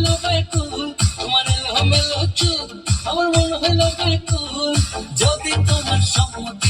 হইল ব্যাকুল তোমার এলোমেলো চুল আমার মন হইল ব্যাকুল যদি তোমার সম্মতি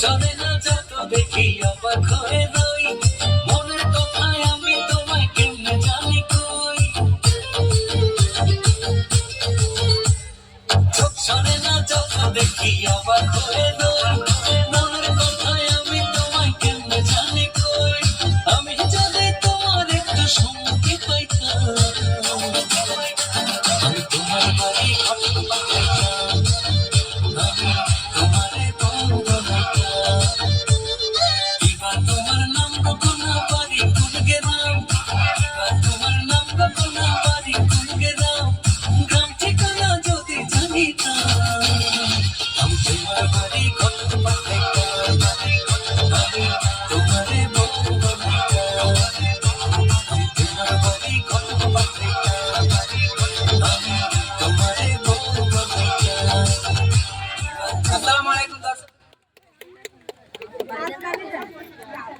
চলে না যত দেখি অবাক হয়ে রই। মনের কথায় আমি তোমায় কেমনে জানি কই? চলে না যত দেখি অবাক হয়ে রই। মনের কথায় আমি তোমায় কেমনে জানি কই? আমি যদি তোমার একটু সম্মতি পাইতাম, আমি the